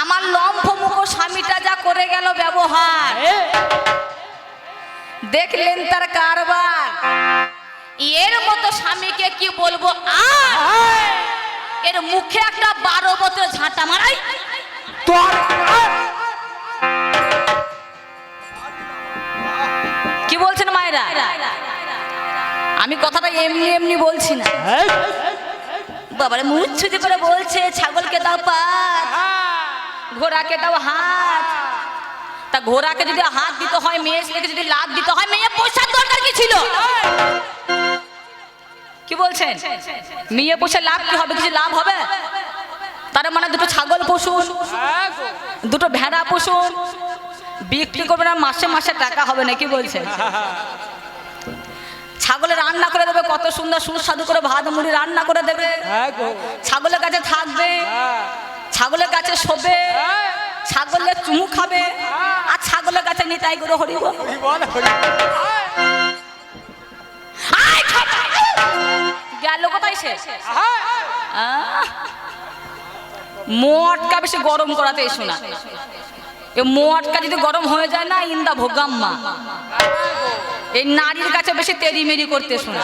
আমার লম্ফ মুখ স্বামীটা যা করে গেল ব্যবহার। দেখলেন তার কারবার। এর মতো স্বামীকে কি বলব? আর এর মুখে একটা বারো বছর ঝাঁটা মারাই। কি বলছেন মায়েরা? আমি কথাটা এমনি এমনি বলছি না। বাবারে মুখ ছুটি করে বলছে ছাগলকে দাও পাত ঘোড়াকে দাও হাত। তা ঘোড়াকে যদি হাত দিতে হয় মেয়ে ছেলেকে যদি লাভ দিতে হয় মেয়ে পোষার দরকার কি ছিল? কি বলছেন? মেয়ে পোষে লাভ কি হবে? কিছু লাভ হবে? তার মানে দুটো ছাগল পশুন দুটো ভেড়া পশুন বিক্রি করবে না মাসে মাসে টাকা হবে না কি বলছেন? ছাগলে রান্না করে দেবে কত সুন্দর সুস্বাদু করে ভাত মুড়ি রান্না করে দেবে। হ্যাঁ ছাগলের কাছে থাকবে। ছাগলের গাছে শোবে ছাগলের চুমু খাবে আর ছাগলের কাছে নিতাই করে হরিব। গেল কোথায় সে? আহ, বেশি গরম করাতে এসো না। এ মোটকা যদি গরম হয়ে যায় না ইন্দা ভোগাম্মা। এই নারীর কাছে বেশি তেরি মেরি করতে শোনা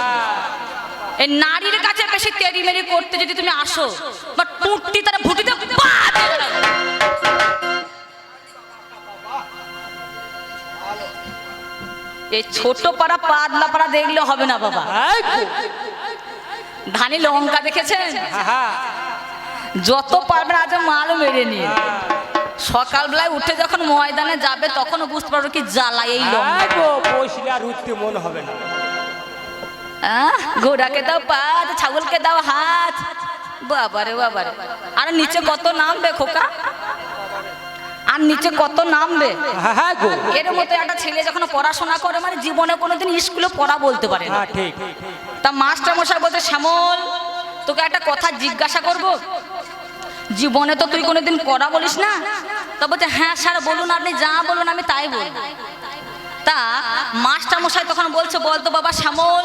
এই নারীর কাছে বেশি তেরি মেরি করতে যদি তুমি আসো বা টুটটি তারা ভুটিতে পা এই ছোট পাড়া পাতলা পাড়া দেখলে হবে না বাবা। ধানি লঙ্কা দেখেছেন? যত পারবেন আজ মাল মেরে নিয়ে। সকালবেলায় উঠে যখন ময়দানে যাবে তখন বুঝতে পারবে কি জ্বালা এই লঙ্কা। বসলে আর উঠতে মন হবে না। ঘোড়াকে দাও পাত ছাগলকে দাও হাত। বাবারে বাবারে। আর নিচে কত নামবে খোকা? আর নিচে কত নামবে? হ্যাঁ গো। এর মতো একটা ছেলে যখন পড়াশোনা করে মানে জীবনে কোনোদিন স্কুলে পড়া বলতে পারে না। হ্যাঁ ঠিক। তা মাস্টার মশাই বলতে শ্যামল তোকে একটা কথা জিজ্ঞাসা করব? জীবনে তো তুই কোনোদিন পড়া বলিস না? তা বলছে হ্যাঁ স্যার বলুন আপনি যা বলুন আমি তাই বলব। তা মাস্টার মশাই তখন বলছে বলতো বাবা শ্যামল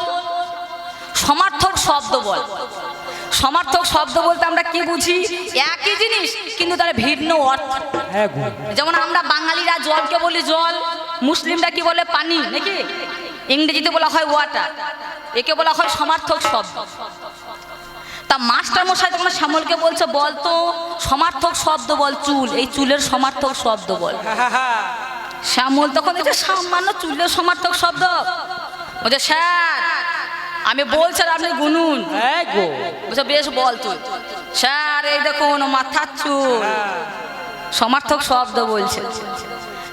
শব্দ বল। সমার্থক শব্দ বলতে আমরা কি বুঝি? একই জিনিস কিন্তু তার ভিন্ন অর্থ। হ্যাঁ যেমন আমরা বাঙালিরা জলকে বলি জল মুসলিমরা কি বলে পানি নাকি? ইংরেজিতে বলা হয় ওয়াটার একে বলা হয় সমার্থক শব্দ। তা মাস্টার মশাই তখন শ্যামলকে বলছে বল তো সমার্থক শব্দ বল চুল এই চুলের সমার্থক শব্দ বল। শ্যামল তখন দেখছে সামান্য চুলের সমার্থক শব্দ। বলছে স্যার আমি বলছি আপনি গুনুন। বলছে বেশ বল তুই। স্যার এই দেখুন মাথার চুল সমার্থক শব্দ বলছে।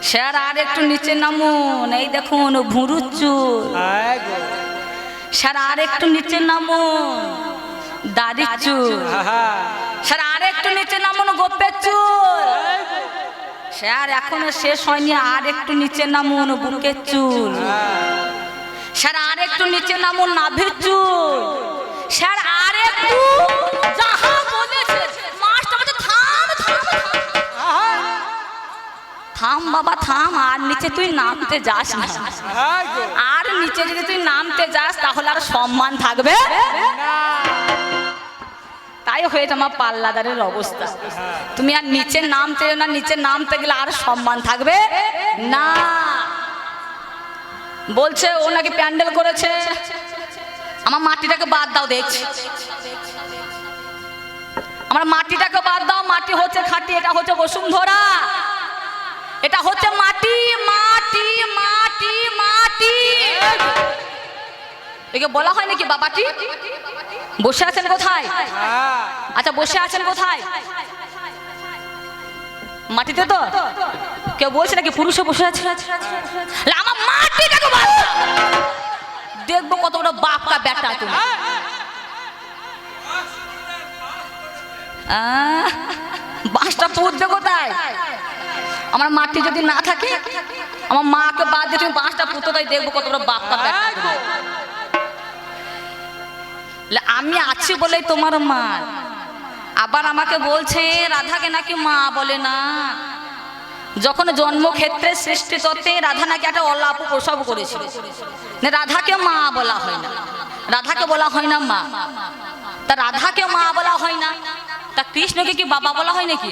স্যার আর একটু নিচে নামুন। এই দেখুন ভুরুর চুল স্যার আর একটু নিচে নামুন। দাড়ির চুল স্যার আর একটু নিচে নামুন গোপের চুল স্যার এখনও শেষ হয়নি। আর একটু নিচে নামুন বুকের চুল স্যার আর একটু নিচে নামুন না চুল। স্যার আর একটু যাহা বলেছে, মাস্টার থাম থাম থাম। বাবা, থাম, আর নিচে তুই নামতে যাস না। আর নিচে যদি তুই নামতে যাস, তাহলে আর সম্মান থাকবে তাই হয়েছে আমার পাল্লাদারের অবস্থা। তুমি আর নিচে নামতে না, নিচে নামতে গেলে আর সম্মান থাকবে না। বলছে, ও নাকি প্যান্ডেল করেছে। আমার মাটিটাকে বাদ দাও, দেখছি। আমার মাটিটাকে বাদ দাও, মাটি হচ্ছে খাঁটি, এটা হচ্ছে বসুন্ধরা। এটা হচ্ছে মাটি মাটি মাটি মাটি। একে বলা হয় নাকি বাবাটি? বসে আছেন কোথায়? আচ্ছা বসে আছেন কোথায়? মাটিতে তো? কেউ বলছে নাকি পুরুষে বসে আছে? দেখব কত বড় বাপকা বেটা তুমি। আহ, বাঁশটা পুঁতবে কোথায়? আমার মাটি যদি না থাকে আমার মাকে বাদ দিয়ে তুমি বাঁশটা পুঁতো তাই দেখব কত বড় বাপকা বেটা আমি আছি বলেই তোমার মা। আবার আমাকে বলছে রাধাকে নাকি মা বলে না? যখন জন্মক্ষেত্রে সৃষ্টি তত্ত্বে রাধা নাকি একটা অলাপ প্রসব করেছিল। রাধাকে মা বলা হয় না। রাধাকে বলা হয় না মা। তা রাধাকে মা বলা হয় না। তা কৃষ্ণকে কি বাবা বলা হয় নাকি?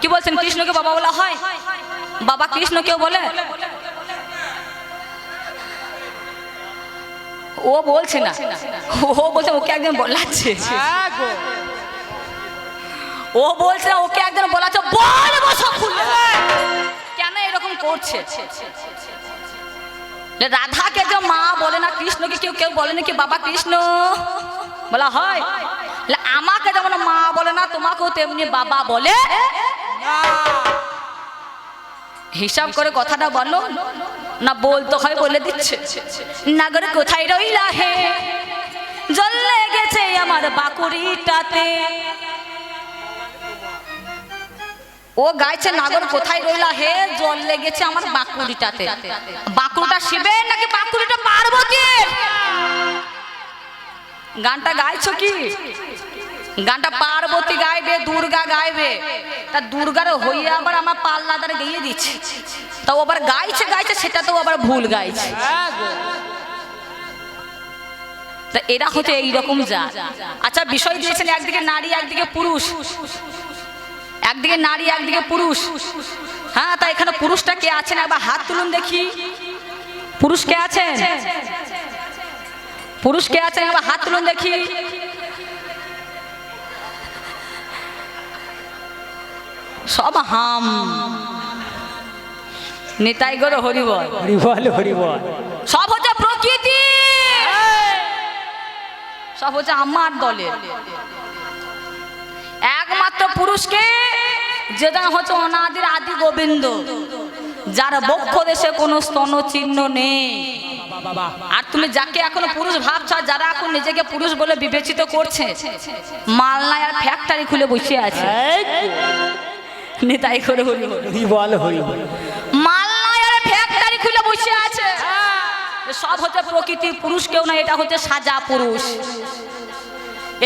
কি বলছেন? কৃষ্ণকে বাবা বলা হয়? বাবা কৃষ্ণ কেউ বলে? ও বলছে না। ও বলছে, ওকে একজন বলাচ্ছে। হ্যাঁ ও বলছে ওকে একজন বলাচ্ছে বলব সব খুলে কেন এরকম করছে? রাধাকে যে মা বলে না কৃষ্ণকে কেউ কেউ বলে নাকি বাবা কৃষ্ণ? বলা হয়। আমাকে যেমন মা বলে না তোমাকেও তেমনি বাবা বলে? না। হিসাব করে কথাটা বলো। না বলতে হয় বলে দিচ্ছে। নাগর কোথায় রইলা হে? জল লেগেছে আমার বাকুড়িটাতে। ও গাইছে, নাগর, কোথায় রইলা হে? জল লেগেছে আমার বাকুড়িটাতে। বাকুড়িটা শিবের নাকি বাকুড়িটা পার্বতীর? গানটা গাইছো কি? গানটা পার্বতী গাইবে, দুর্গা গাইবে। তা দুর্গার হইয়া আবার আমার পাল্লাদার গিয়ে দিচ্ছে। তা ও আবার গাইছে গাইছে, সেটা তো আবার ভুল গাইছে। তা এরা হচ্ছে এইরকম যা আচ্ছা বিষয় দিয়েছেন একদিকে নারী, একদিকে পুরুষ। একদিকে নারী একদিকে পুরুষ। হ্যাঁ তা এখানে পুরুষটা কে আছেন? একবার হাত তুলুন দেখি। পুরুষ কে আছেন? পুরুষ কে আছেন? একবার হাত তুলুন দেখি। সব হাম। নেতাই গরো হরিবল। হরি বল হরি বল সব হচ্ছে প্রকৃতি। সব হচ্ছে আমার দলের। পুরুষকে যেটা হচ্ছে অনাদির আদি গোবিন্দ যার বক্ষ দেশে কোনো স্তন চিহ্ন নেই। আর তুমি যাকে এখনও পুরুষ ভাবছ যারা এখন নিজেকে পুরুষ বলে বিবেচিত করছে মালনায় আর ফ্যাক্টরি খুলে বসে আছে। নেতাই করে হরি বল। হরি মালনায় আর ফ্যাক্টরি খুলে বসে আছে। সব হচ্ছে প্রকৃতি পুরুষ কেউ না এটা হচ্ছে সাজা পুরুষ।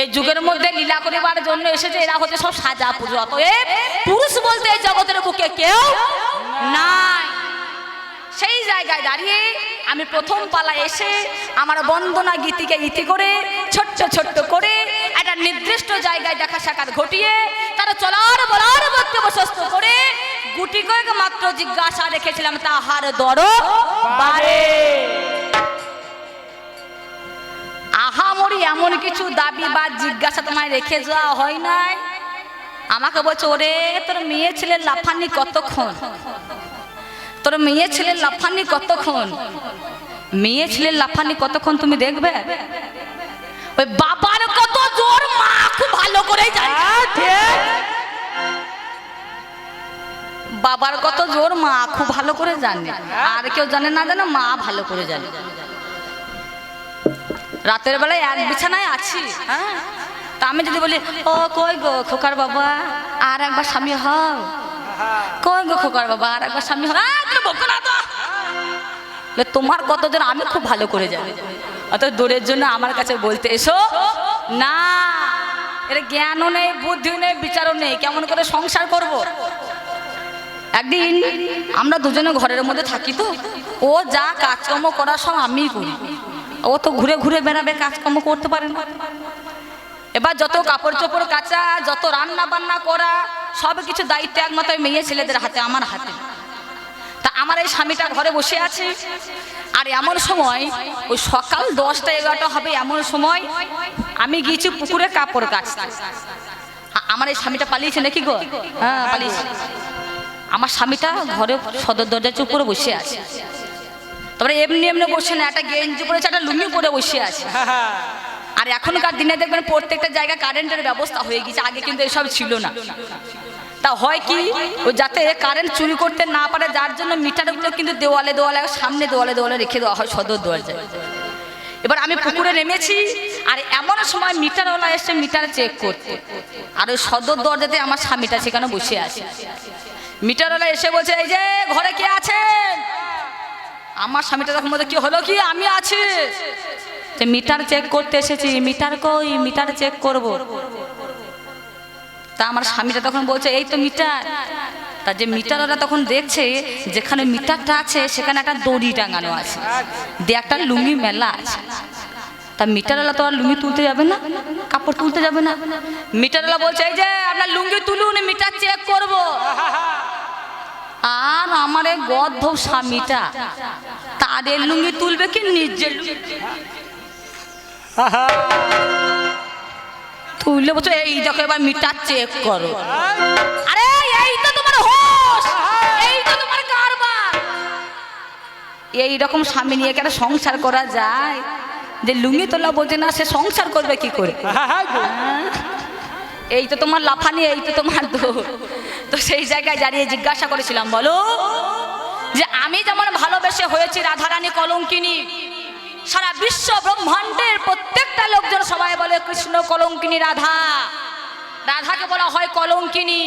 এই যুগের মধ্যে লীলা করিবার জন্য এসেছে, এরা হচ্ছে সব সাজা পুরুষ অতএব পুরুষ বলতে এই জগতের বুকে কেউ নাই। সেই জায়গায় দাঁড়িয়ে আমি প্রথম পালা এসে আমার বন্দনা গীতিকে ইতি করে, ছোট্ট ছোট্ট করে একটা নির্দিষ্ট জায়গায় দেখা সাক্ষাৎ ঘটিয়ে, তারা চলার বলার মধ্যে প্রশস্ত করে গুটি কয়েক মাত্র জিজ্ঞাসা রেখেছিলাম, তাহার দর বারে আহামরি এমন কিছু দাবি বা জিজ্ঞাসা তোমায় রেখে যাওয়া হয় নাই? আমাকে বলছে ওরে তোর মেয়ে ছেলের লাফানি কতক্ষণ? তোর মেয়ে ছেলের লাফানি কতক্ষণ? মেয়ে ছেলের লাফানি কতক্ষণ তুমি দেখবে? ওই বাবার কত জোর মা খুব ভালো করে জানে। বাবার কত জোর মা খুব ভালো করে জানে। আর কেউ জানে না জানে মা ভালো করে জানে। রাতের বেলায় এক বিছানায় আছি হ্যাঁ? তা আমি যদি বলি, ও, কই গো খোকার বাবা? আর একবার স্বামী হও। কই গো খোকার বাবা? আর একবার স্বামী হও। তোমার কতজন আমি খুব ভালো করে জানি। অত দূরের জন্য আমার কাছে বলতে এসো, না, এর জ্ঞানও নেই, বুদ্ধিও নেই, বিচারও নেই, কেমন করে সংসার করব। একদিন আমরা দুজনে ঘরের মধ্যে থাকি তো, ও যা কাজকর্ম করার সব আমিই করি। ও তো ঘুরে ঘুরে বেড়াবে, কাজকর্ম করতে পারে না। এবার যত কাপড় চোপড় কাচা, যত রান্না বান্না করা, সব কিছু দায়িত্ব একমাত্র মেয়ে ছেলেদের হাতে, আমার হাতে। তা আমার এই স্বামীটা ঘরে বসে আছে, আর এমন সময়, ওই সকাল দশটা এগারোটা হবে এমন সময়, আমি গিয়েছি পুকুরে কাপড় কাচতে। আমার এই স্বামীটা পালিয়েছে নাকি গো? হ্যাঁ পালিয়েছে। আমার স্বামীটা ঘরে সদর দরজার চুপ করে বসে আছে। তারপরে এমনি এমনি বসে না, একটা গেঞ্জি পরেছে একটা লুঙ্গি পরে বসে আছে। আর এখনকার দিনে দেখবেন প্রত্যেকটা জায়গায় কারেন্টের ব্যবস্থা হয়ে গেছে আগে কিন্তু এসব ছিল না। তা হয় কি, ও যাতে কারেন্ট চুরি করতে না পারে, যার জন্য মিটারগুলো কিন্তু দেওয়ালে দেওয়ালে, সামনে দেওয়ালে দেওয়ালে রেখে দেওয়া হয়, সদর দরজায়। এবার আমি পুকুরে নেমেছি, আর এমন সময় মিটারওয়ালা এসে মিটার চেক করতে। আর ওই সদর দরজাতে আমার স্বামীটা সেখানে বসে আছে। মিটারওয়ালা এসে বলছে, এই যে, ঘরে কে আছেন? আমার স্বামীটা তখন বলছে কি হলো কি? আমি আছি। যে মিটার চেক করতে এসেছি। মিটার কই? মিটার চেক করব। তা আমার স্বামীটা তখন বলছে, এই তো মিটার। তা যে মিটারওয়ালা তখন দেখছে, যেখানে মিটারটা আছে, সেখানে একটা দড়ি টাঙানো আছে। দিয়ে একটা লুঙ্গি মেলা আছে। তা মিটারওয়ালা তো আর লুঙ্গি তুলতে যাবে না, কাপড় তুলতে যাবে না। মিটারওয়ালা বলছে, এই যে আপনার লুঙ্গি তুলুন, মিটার চেক করব। আমার এই গদ্ধ স্বামীটা তাদের লুঙ্গি তুলবে কি নিজের? তুললে বলছো এই দেখো এবার মিটার চেক করো। আরে এই তো তোমার হোস এই তো তোমার কারবার। এই রকম স্বামী নিয়ে কেন সংসার করা যায়? যে লুঙ্গি তোলা বোঝে না সে সংসার করবে কি করে? এই তো তোমার লাফানি, এই তো তোমার তো সেই জায়গায় দাঁড়িয়ে জিজ্ঞাসা করেছিলাম, বলো যে আমি যেমন ভালোবেসে হয়েছি রাধারানী কলঙ্কিনী, সারা বিশ্ব ব্রহ্মাণ্ডের প্রত্যেকটা লোকজন সবাই বলে কৃষ্ণ কলঙ্কিনী রাধা। রাধাকে বলা হয় কলঙ্কিনী।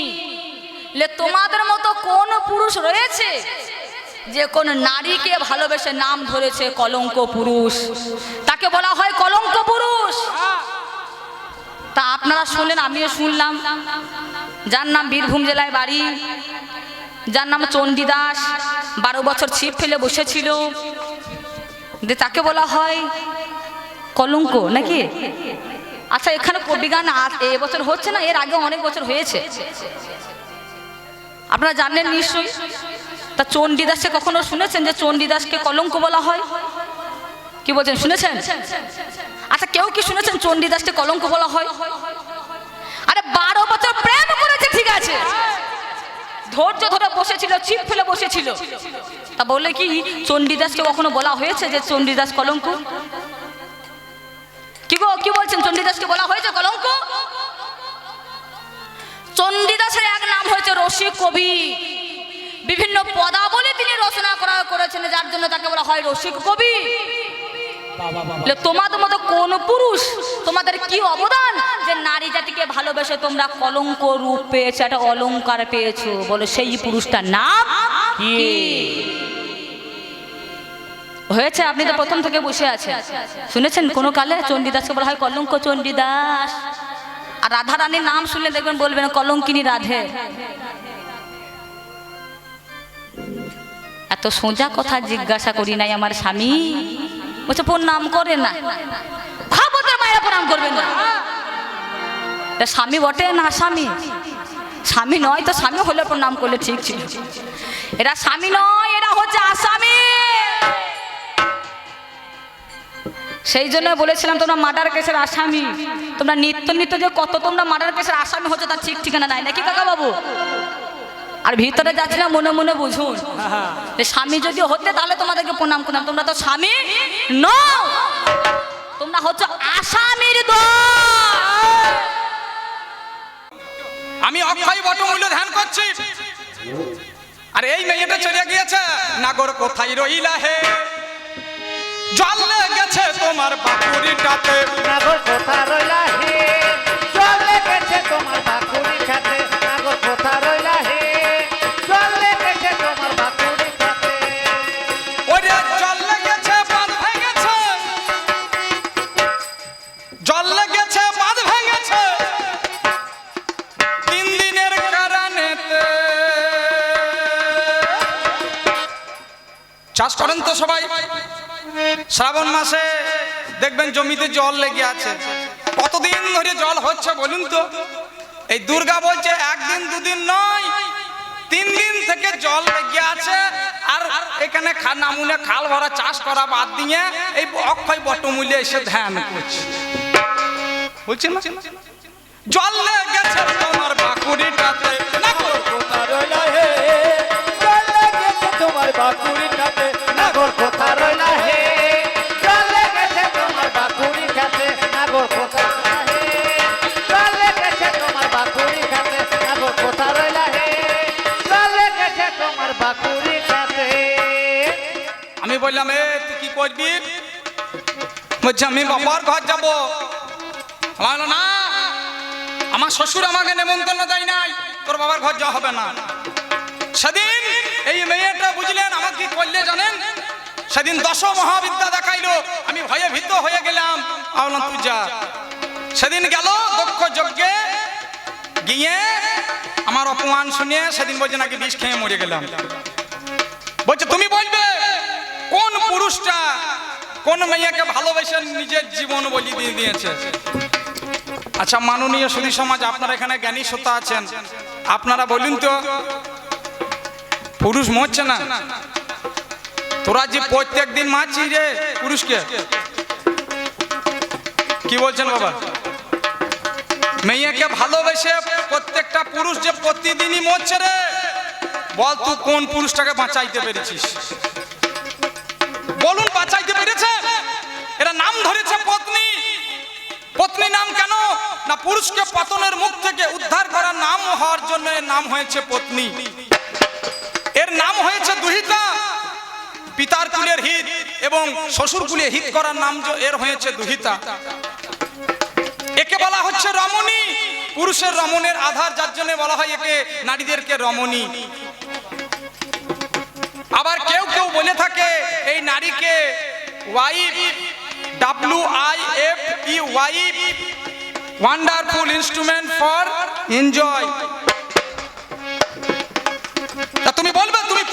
লে তোমাদের মতো কোন পুরুষ রয়েছে যে কোন নারীকে ভালোবেসে নাম ধরেছে কলঙ্ক পুরুষ? তাকে বলা হয় কলঙ্ক পুরুষ। তা আপনারা শুনলেন, আমিও শুনলাম। যার নাম বীরভূম জেলায় বাড়ি, যার নাম চণ্ডীদাস বারো বছর ছিপ ফেলে বসেছিল। যে তাকে বলা হয় কলঙ্ক নাকি? আচ্ছা এখানে কবি গান আ- এবছর হচ্ছে না, এর আগে অনেক বছর হয়েছে। আপনারা জানেন নিশ্চয়ই। তা চণ্ডীদাসকে কখনো শুনেছেন যে চণ্ডীদাসকে কলঙ্ক বলা হয়? কি বলছেন শুনেছেন? আচ্ছা কেউ কি শুনেছেন চণ্ডীদাসকে কলঙ্ক বলা হয়? আরে বারো বছর প্রেম করেছে ঠিক আছে। ধৈর্য ধরে বসেছিল চিপ ফেলে বসেছিল। তা বললে কি চণ্ডীদাসকে কখনো বলা হয়েছে যে চণ্ডীদাস কলঙ্ক? কি গো কি বলছেন চণ্ডীদাসকে বলা হয়েছে কলঙ্ক? চণ্ডীদাসের এক নাম হয়েছে রসিক কবি। বিভিন্ন পদাবলী তিনি রচনা করা করেছেন যার জন্য তাকে বলা হয় রসিক কবি। বলে, তোমাদের মতো কোন পুরুষ তোমাদের কি অবদান? যে নারী জাতিকে ভালোবেসে তোমরা কলঙ্ক রূপ পেয়েছ, একটা অলংকার পেয়েছ। বলো, সেই পুরুষটার নাম? কি? হয়েছে, আপনি তো প্রথম থেকে বসে আছেন। শুনেছেন, কোন কালে চণ্ডীদাসকে বলা হয় কলঙ্ক চণ্ডীদাস। আর রাধা রানীর নাম শুনলে দেখবেন বলবেন কলঙ্কিনী রাধে। এত সোজা কথা জিজ্ঞাসা করি নাই আমার স্বামী। বলছে প্রণাম করে না। খবরদার মায়েরা প্রণাম করবেন না। স্বামী বটে না স্বামী? স্বামী নয় তো স্বামী হলে প্রণাম করলে ঠিক ছিল। এরা স্বামী নয়, এরা হচ্ছে আসামি। সেই জন্য বলেছিলাম, তোমরা মার্ডার কেসের আসামি। তোমরা নিত্য নিত্য যে কত তোমরা মার্ডার কেসের আসামি হচ্ছে তার ঠিক ঠিকানা নাই। নাকি কাকা বাবু? আর ভিতরে যাচ্ছি না মনে মনে বুঝুন। স্বামী যদি হতে, তাহলে তোমাদেরকে প্রণাম করলাম তোমরা তো স্বামী? নও তোমরা হচ্ছে আসামির দল। আমি অক্ষয় বটমূল্য ধ্যান করছি। আর এই মেয়েটা চলে গিয়েছে। নাগর কোথায় রইলা হে? জল গেছে তোমার বাকুড়িটাতে নাগর কোথা রইলা হে? চলে গেছে তোমার চাষ করেন তো সবাই। শ্রাবণ মাসে দেখবেন জমিতে জল লেগে আছে। কতদিন ধরে জল হচ্ছে বলুন তো? এই দুর্গা বলছে, একদিন দুদিন নয়, তিন দিন থেকে জল লেগে আছে। আর এখানে নামুনে খাল ভরা চাষ করা বাদ দিয়ে এই অক্ষয় বটমূল্যে এসে ধ্যান করছে। বলছে না? জল লেগেছে তোমার বাকুড়িটাতে। আমি বললাম, এ, তুই কি করবি? বলছে, আমি বাবার ঘর যাব। না, আমার শ্বশুর আমাকে নেমন্তন্ন দেয় নাই। তোর বাবার ঘর যাওয়া হবে না। সেদিন এই মেয়েটা বুঝলেন আমাকে কি করলে জানেন? সেদিন দশ মহাবিদ্যা দেখাইলো। আমি ভয়ে ভীত হয়ে গেলাম। যা সেদিন গেল দক্ষ যজ্ঞে গিয়ে আমার অপমান শুনিয়ে সেদিন বলছে নাকি বিষ খেয়ে মরে গেলাম। বলছে, তুমি বলবে, কোন পুরুষটা কোন মেয়েকে ভালোবেসে নিজের জীবন বলি দিয়ে দিয়েছে? আচ্ছা মাননীয় সুধী সমাজ, আপনারা এখানে জ্ঞানী শ্রোতা আছেন। আপনারা বলুন তো পুরুষ মরছে না। তোরা যে প্রত্যেক দিন মারছিস রে পুরুষকে। কি বলছেন বাবা? মেয়েকে ভালোবেসে প্রত্যেকটা পুরুষ যে প্রতিদিনই মরছে রে, বল তুই কোন পুরুষটাকে বাঁচাইতে পেরেছিস? বলুন, বাঁচাইতে পেরেছে? এরা নাম ধরেছে পত্নী। পত্নী নাম কেন? না পুরুষকে পতনের মুখ থেকে উদ্ধার করার নাম হওয়ার জন্য নাম হয়েছে পত্নী। নাম হয়েছে দুহিতা। পিতার কুলের হিত এবং শ্বশুর কুলে হিত করার নাম এর হয়েছে দুহিতা। একে বলা হচ্ছে রমণী, পুরুষের রমণের আধার, যার জন্য বলা হয় একে নারীদেরকে রমণী। আবার কেউ কেউ বলে থাকে এই নারীকে wife, W I F E wife, wonderful instrument for enjoy.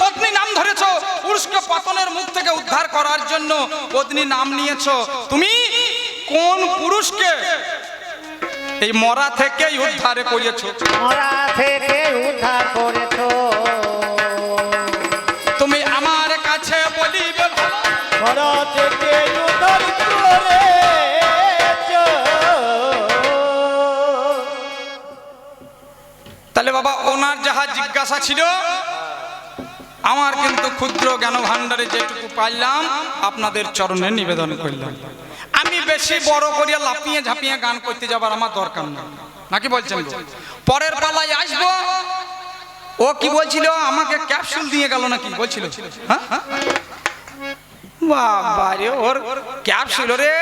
পত্নী নাম ধরেছ পুরুষকে পতনের মুখ থেকে উদ্ধার করার জন্য পত্নী নাম নিয়েছো। তুমি কোন পুরুষকে এই মরা থেকেই উদ্ধারে করিয়েছো মরা থেকে উদ্ধার করেছ। তুমি আমার কাছে বলিবে মরা থেকে উদ্ধার করেছ। তাহলে বাবা ওনার যাহা জিজ্ঞাসা ছিল আমার কিন্তু ক্ষুদ্র জ্ঞান ভাণ্ডারে যেটুকু পাইলাম, আপনাদের চরণে নিবেদন করলাম। আমি বেশি বড় করিয়া লাপিয়ে ঝাঁপিয়ে গান করতে যাবার আমার দরকার না নাকি বলছেন পরের পালায় আসব। ও কি বলছিল? আমাকে ক্যাপসুল দিয়ে গেল নাকি? বলছিল। হ্যাঁ? ওর ক্যাপসুল রে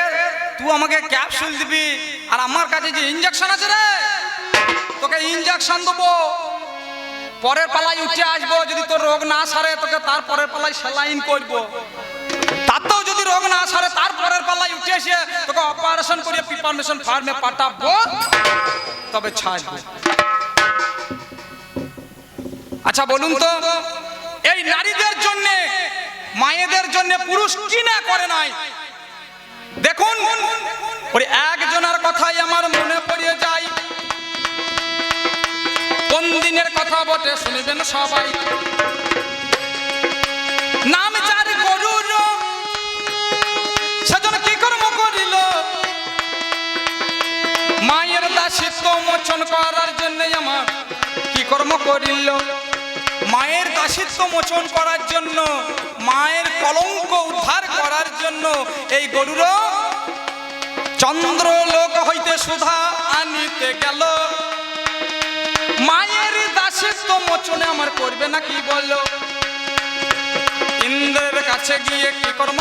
তুই আমাকে ক্যাপসুল দিবি। আর আমার কাছে যে ইঞ্জেকশন আছে রে, তোকে ইঞ্জেকশন দেবো। পরের পালায় উঠে আসব, যদি তোর রোগ না সারে, তোকে তার পরের পালায় স্যালাইন করব। তাতেও যদি রোগ না সারে, তার পরের পালায় উঠে এসে তোকে অপারেশন করে প্রিপারেশন ফার্মে পাঠাবো। তবে ছাড়বো। আচ্ছা বলুন তো, এই নারীদের জন্য, মায়েদের জন্য পুরুষ কি না করে নাই? দেখুন ওই একজনের কথাই আমার মনে পড়িয়ে যায়। দিনের কথা বটে, শুনিবেন সবাই। নাম গরুর সেজন কি কর্ম করিল? মায়ের দাসিত্ব মোচন করার জন্য আমার কি কর্ম করিল? মায়ের দাসিত্ব মোচন করার জন্য, মায়ের কলঙ্ক উদ্ধার করার জন্য এই গরুর চন্দ্র লোক হইতে সুধা আনিতে গেল। মায়ের দাসিত্ব মোচনে আমার করবে না কি বলল ইন্দ্রের কাছে গিয়ে কি কর্ম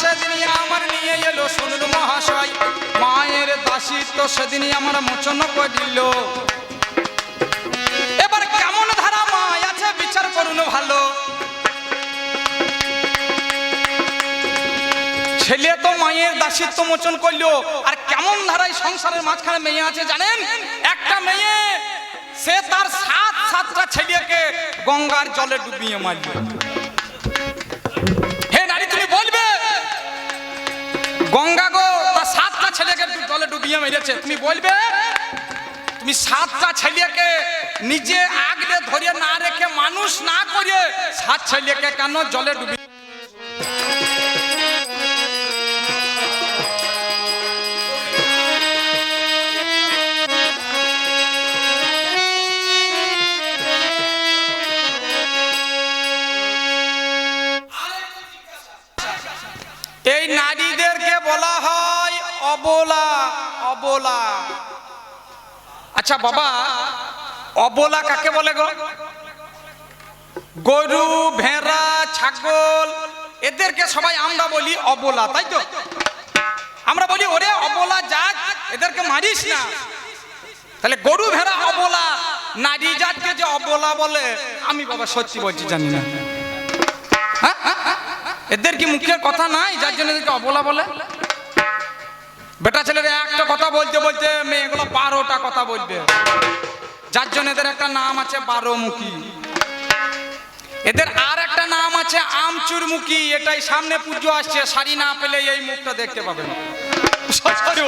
সেদিনই আমার নিয়ে মায়ের দাসিত্ব সেদিনই আমার মোচন করিল। এবার কেমন ধারা মায় আছে বিচার করুন ভালো। ছেলে তো মায়ের দাসিত্ব মোচন করল, আর কেমন ধারায় সংসারের মাঝখানে মেয়ে আছে জানেন? একটা মেয়ে, সে তার সাত সাতটা ছেলেকে গঙ্গার জলে ডুবিয়ে মারল। হে নারী, তুমি বলবে? গঙ্গা গো, তার সাতটা ছেলেকে জলে ডুবিয়ে মেরেছে। তুমি বলবে? তুমি সাতটা ছেলেকে নিজে আগলে ধরে না রেখে মানুষ না করে সাত ছেলেকে কেন জলে ডুবি অবলা আচ্ছা বাবা অবলা কাকে বলে গো গরু ভেড়া ছাগল এদেরকে সবাই আমরা বলি অবলা তাই তো আমরা বলি ওরে অবলা যাক এদেরকে মারিস না তাহলে গরু ভেড়া অবলা নারী জাতকে যে অবলা বলে আমি বাবা সত্যি বলছি জানি না হ্যাঁ? এদের কি মুখের কথা নাই যার জন্য এদেরকে অবলা বলে বেটা ছেলেরা, একটা কথা বলতে বলতে মেয়েগুলো বারোটা কথা বলবে। যার জন্য এদের একটা নাম আছে বারো মুখী এদের আর একটা নাম আছে আমচুরমুখী, এটাই সামনে পুজো আসছে, শাড়ি না পেলে এই মুখটা দেখতে পাবে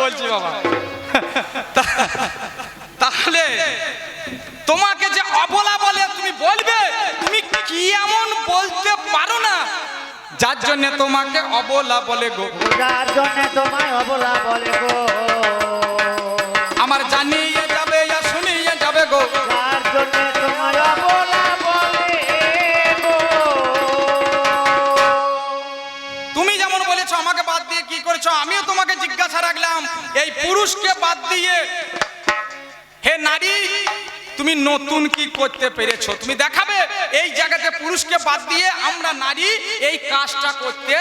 বলছি বাবা। তাহলে তোমাকে যে অবলা বলে তুমি বলবে, তুমি কি এমন বলতে পারো না? যার জন্য তোমাকে অবলা বলে গো। যার জন্য তোমায় অবলা বলে গো। আমার জানিয়ে যাবে ইয়া শুনিয়ে যাবে গো। যার জন্য তোমায় অবলা বলে গো। তুমি যেমন বলেছ আমাকে বাদ দিয়ে কি করেছ আমিও তোমাকে জিজ্ঞাসা রাখলাম। এই পুরুষকে বাদ দিয়ে হে নারী তুমি নতুন কি করতে পেরেছ? তুমি দেখাবে এই জায়গাতে পুরুষকে বাদ দিয়ে আমরা নারী এই কাজটা করতে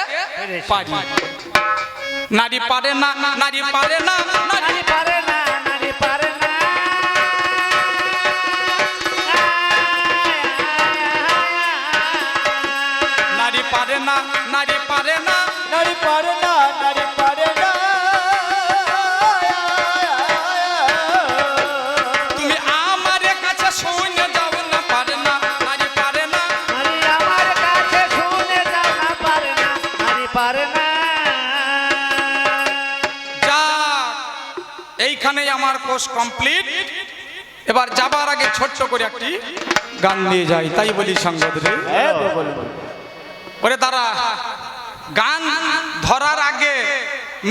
পারি। নারী পারে না নারী পারে না নারী পারে না। আমার কোর্স কমপ্লিট এবার যাবার আগে ছোট্ট করে একটি গান নিয়ে যাই। তাই বলি রে। ওরে তারা গান ধরার আগে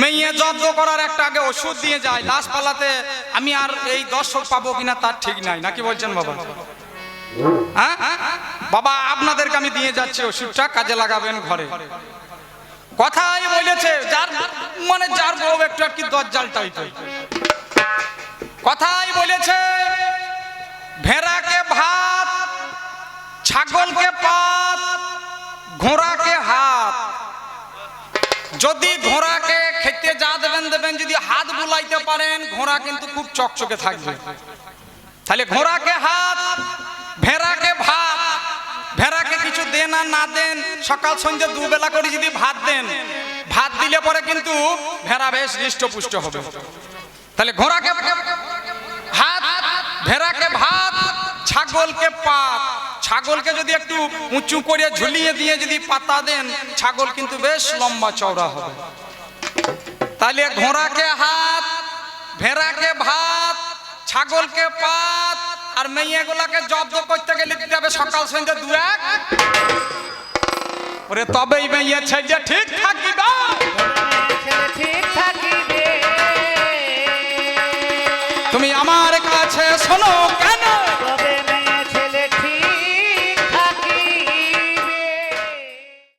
মেয়ে জব্দ করার একটা আগে ওষুধ দিয়ে যায়। লাশ পালাতে আমি আর এই দর্শক পাবো কিনা তার ঠিক নাই। নাকি বলছেন বাবা? হ্যাঁ? বাবা আপনাদেরকে আমি দিয়ে যাচ্ছি ওষুধটা। কাজে লাগাবেন ঘরে। কথাই বলেছে যার মানে যার বউ একটু আর কি দজ্জাল টাইপের কথাই বলেছে, ভেড়াকে ভাত, ছাগলকে পাত, ঘোড়াকে হাত। যদি ঘোড়াকে খেতে যা দেবেন দেবেন, যদি হাত বুলাইতে পারেন, ঘোড়া কিন্তু খুব চকচকে থাকবে। তাহলে ঘোড়াকে হাত, ভেড়াকে ভাত, ভেড়াকে কিছু দেন আর না দেন, সকাল সন্ধ্যে দুবেলা করে যদি ভাত দেন, ভাত দিলে পরে কিন্তু ভেড়া বেশ হৃষ্টপুষ্ট হবে। তাহলে ঘোড়াকে ভেড়াকে ভাত, ছাগলকে পাত। ছাগলকে যদি একটু উঁচু করে ঝুলিয়ে দিয়ে যদি পাতা দেন, ছাগল কিন্তু বেশ লম্বা চওড়া হবে। তাহলে ঘোড়াকে হাত, ভেড়াকে ভাত, ছাগলকে পাত, আর মেয়েগুলাকে জব্দ করতে গেলে দিতে হবে সকাল সন্ধ্যে দু এক। ওরে তবেই মেয়ে ছেলে ঠিক থাকিবে। ঠিক থাকিবে।